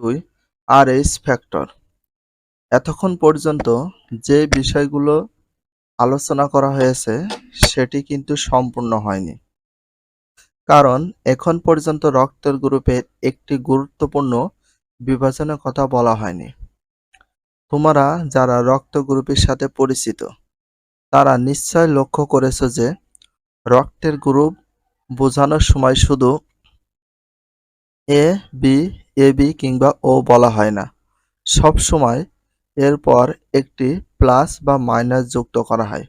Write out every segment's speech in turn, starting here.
দুই আর H factor এতক্ষণ পর্যন্ত যে বিষয়গুলো আলোচনা করা হয়েছে, সেটি কিন্তু সম্পূর্ণ হয়নি। কারণ এখন পর্যন্ত রক্তের গ্রুপের একটি গুরুত্বপূর্ণ বিভাজনের কথা বলা হয়নি। তোমরা যারা রক্ত গ্রুপের সাথে পরিচিত, তারা নিশ্চয় লক্ষ্য করেছ যে রক্তের গ্রুপ বোঝানোর সময় শুধু এ বি এ, বি কিংবা ও বলা হয় না। সব সময় এরপর একটি প্লাস বা মাইনাস যুক্ত করা হয়।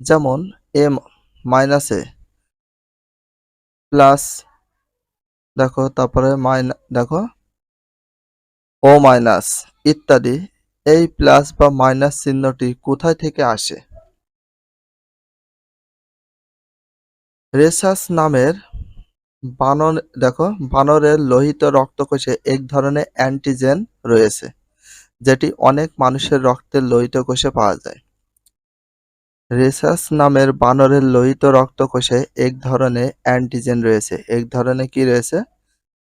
যেমন এ মাইনাস প্লাস, দেখো, তারপরে মাইনা, দেখো, ও মাইনাস, ইত্যাদি। এই প্লাস বা মাইনাস চিহ্নটি কোথায় থেকে আসে? রেসাস নামের বানর, দেখো, বানরের লোহিত রক্তকোষে এক ধরনের অ্যান্টিজেন রয়েছে, যেটি অনেক মানুষের রক্তের লোহিত কোষে পাওয়া যায়। রেসাস নামের বানরের লোহিত রক্তকোষে এক ধরনের অ্যান্টিজেন রয়েছে। এক ধরনের কি রয়েছে?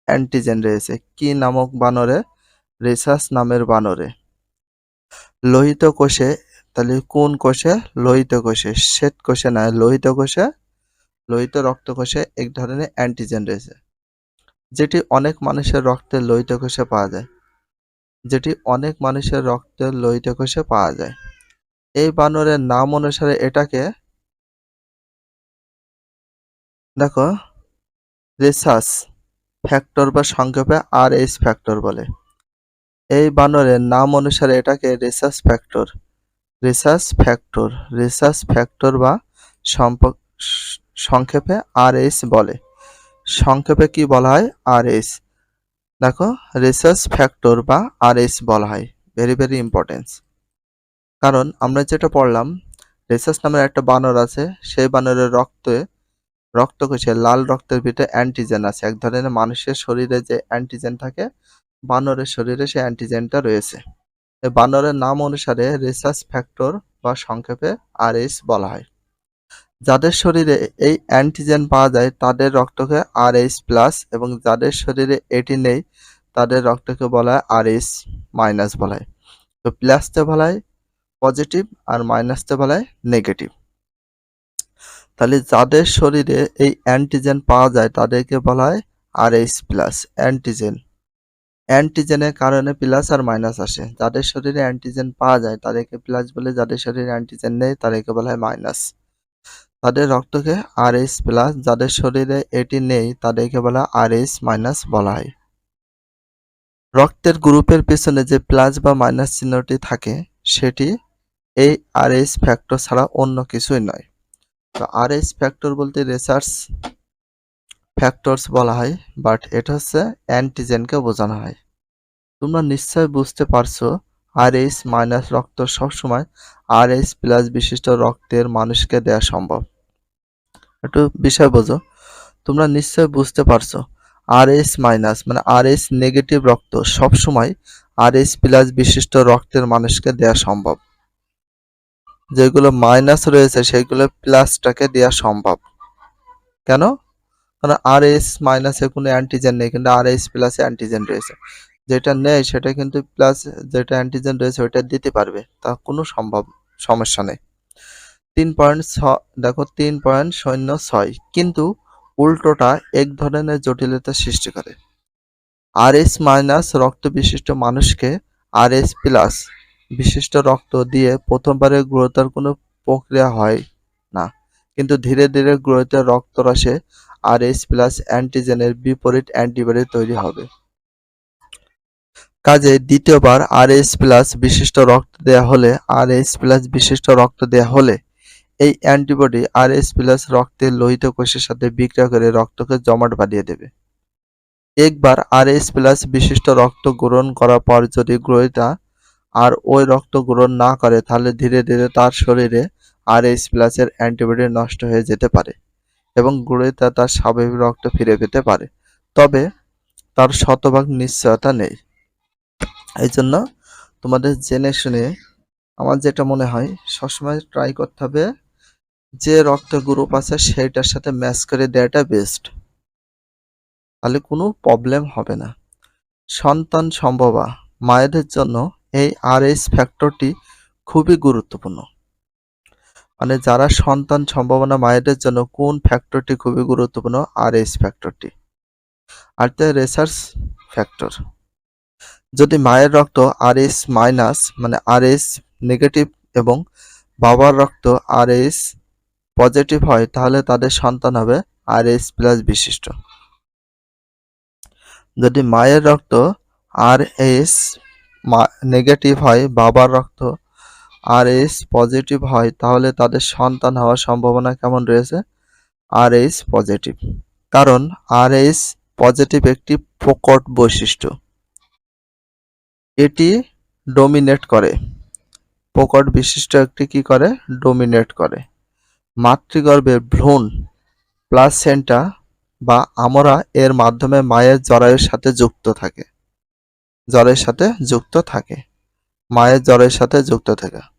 অ্যান্টিজেন রয়েছে। কি নামক বানরে? রেসাস নামের বানরে। লোহিত কোষে, তাহলে কোন কোষে? লোহিত কোষে। শ্বেত কোষে নয়, লোহিত কোষে লোহিত রক্তকোষে এক ধরনের অ্যান্টিজেন রয়েছে, যেটি অনেক মানুষের রক্তের লোহিত কোষে পাওয়া যায়। যেটি অনেক মানুষের রক্তের লোহিত কোষে পাওয়া যায়। এই বানরের নাম অনুসারে এটাকে দেখো, রেসাস ফ্যাক্টর বা সংক্ষেপে আর এইচ ফ্যাক্টর বলে। এই বানরের নাম অনুসারে এটাকে rhesus factor rhesus factor rhesus factor বা সম্পর্ক সংক্ষেপে আর এইচ বলে। সংক্ষেপে কি বলা হয়? আর এইচ দেখো রিসার্চ ফ্যাক্টর বা আর এইচ বলা হয়। ভেরি ভেরি ইম্পর্টেন্স কারণ আমরা যেটা পড়লাম রেসাস নামের একটা বানর আছে, সেই বানরের রক্তে রক্তকোষে লাল রক্তের ভিতরে অ্যান্টিজেন আছে। এক ধরনের মানুষের শরীরে যে অ্যান্টিজেন থাকে, বানরের শরীরে সেই অ্যান্টিজেনটা রয়েছে। বানরের নাম অনুসারে রিসার্চ ফ্যাক্টর বা সংক্ষেপে আর এইচ বলা হয়। যাদের শরীরে এই অ্যান্টিজেন পাওয়া যায়, তাদের রক্তকে আর এইচ প্লাস এবং যাদের শরীরে এটি নেই, তাদের রক্তকে বলা হয় আর এইচ মাইনাস বলা হয় তো প্লাসতে বলা হয় পজিটিভ আর মাইনাসতে বলা হয় নেগেটিভ তাহলে যাদের শরীরে এই অ্যান্টিজেন পাওয়া যায়, তাদেরকে বলা হয় আর এইচ প্লাস অ্যান্টিজেন অ্যান্টিজেনের কারণে প্লাস আর মাইনাস আসে। যাদের শরীরে অ্যান্টিজেন পাওয়া যায়, তাদেরকে প্লাস বলে, যাদের শরীরে অ্যান্টিজেন নেই, তাদেরকে বলা হয় মাইনাস তাদের রক্তকে আর এইচ প্লাস যাদের শরীরে এটি নেই, তাদেরকে বলা আর এইচ মাইনাস বলা হয়। রক্তের গ্রুপের পেছনে যে প্লাস বা মাইনাস চিহ্নটি থাকে, সেটি এই আর এইচ ফ্যাক্টর ছাড়া অন্য কিছুই নয়। তো আর এইচ ফ্যাক্টর বলতে রিসার্চ ফ্যাক্টরস বলা হয়, বাট এটা হচ্ছে অ্যান্টিজেনকে বোঝানো হয়। তোমরা নিশ্চয় বুঝতে পারছ আর এইচ মাইনাস রক্ত সবসময় আর এইচ প্লাস বিশিষ্ট রক্তের মানুষকে দেওয়া সম্ভব। একটু বিষয় বোঝো। তোমরা নিশ্চয় বুঝতে পারছ আর এইচ মাইনাস মানে আর এইচ নেগেটিভ রক্ত সবসময় আর এইচ প্লাস বিশিষ্ট রক্তের মানুষকে দেওয়া সম্ভব। যেগুলো মাইনাস রয়েছে, সেগুলো প্লাসটাকে দেওয়া সম্ভব। কেন? কারণ আর এইচ মাইনাসে কোনো অ্যান্টিজেন নেই, কিন্তু আর এইচ প্লাসে অ্যান্টিজেন রয়েছে। যেটা নেই সেটা কিন্তু প্লাস যেটা অ্যান্টিজেন রয়েছে ওইটা দিতে পারবে। তা কোনো সম্ভব, সমস্যা নেই। তিন পয়েন্ট ছ, দেখো তিন পয়েন্ট শূন্য ছয়। কিন্তু উল্টোটা এক ধরনের জটিলতা সৃষ্টি করে। আর এস মাইনাস রক্ত বিশিষ্ট মানুষকে আর এস প্লাস বিশিষ্ট রক্ত দিয়ে প্রথমবারে গ্রোথের কোনো প্রক্রিয়া হয় না। কিন্তু ধীরে ধীরে গ্রোথের রক্তরসে আর এস প্লাস অ্যান্টিজেনের বিপরীত অ্যান্টিবডি তৈরি হবে। কাজে দ্বিতীয়বার আর এস প্লাস বিশিষ্ট রক্ত দেয়া হলে আর এস প্লাস বিশিষ্ট রক্ত দেয়া হলে, এই অ্যান্টিবডি আর এস প্লাস রক্তের লোহিত কোষের সাথে বিক্রিয়া করে রক্তকে জমাট বাঁধিয়ে দেবে। একবার আর এস প্লাস বিশিষ্ট রক্ত গ্রহণ করার পর যদি গ্রহিতা আর ওই রক্ত গ্রহণ না করে, তাহলে ধীরে ধীরে তার শরীরে আর এস প্লাসের অ্যান্টিবডি নষ্ট হয়ে যেতে পারে এবং গ্রহিতা তার স্বাভাবিক রক্ত ফিরে পেতে পারে। তবে তার শতভাগ নিশ্চয়তা নেই। এই জন্য তোমাদের জেনে শুনে আমার যেটা মনে হয়, সবসময় ট্রাই করতে হবে যে রক্ত গ্রুপ আছে সেইটার সাথে ম্যাচ করে দেওয়াটা বেস্ট তাহলে কোনো প্রবলেম হবে না। সন্তান সম্ভবা, মায়েদের জন্য এই আরএস ফ্যাক্টরটি খুবই গুরুত্বপূর্ণ। মানে যারা সন্তান সম্ভাবনা মায়েদের জন্য কোন ফ্যাক্টরটি খুবই গুরুত্বপূর্ণ? আরএস ফ্যাক্টরটি আর রিসার্চ ফ্যাক্টর যদি মায়ের রক্ত আরএস মাইনাস মানে আরএস নেগেটিভ এবং বাবার রক্ত আরএস পজিটিভ হয়, তাহলে তাদের সন্তান হবে আরএস প্লাস বিশিষ্ট। যদি মায়ের রক্ত আর এস নেগেটিভ হয়, বাবার রক্ত আর এস পজিটিভ হয়, তাহলে তাদের সন্তান হওয়ার সম্ভাবনা কেমন রয়েছে? আর এস পজিটিভ কারণ আর এস পজিটিভ একটি প্রকট বৈশিষ্ট্য। এটি ডোমিনেট করে। প্রকট বিশিষ্ট একটি কি করে? ডোমিনেট করে। মাতৃগর্ভে ভ্রূণ প্লাসেন্টা বা আমরা এর মাধ্যমে মায়ের জরায়ুর সাথে যুক্ত থাকে। জ্বরের সাথে যুক্ত থাকে। মায়ের জ্বরের সাথে যুক্ত থাকে।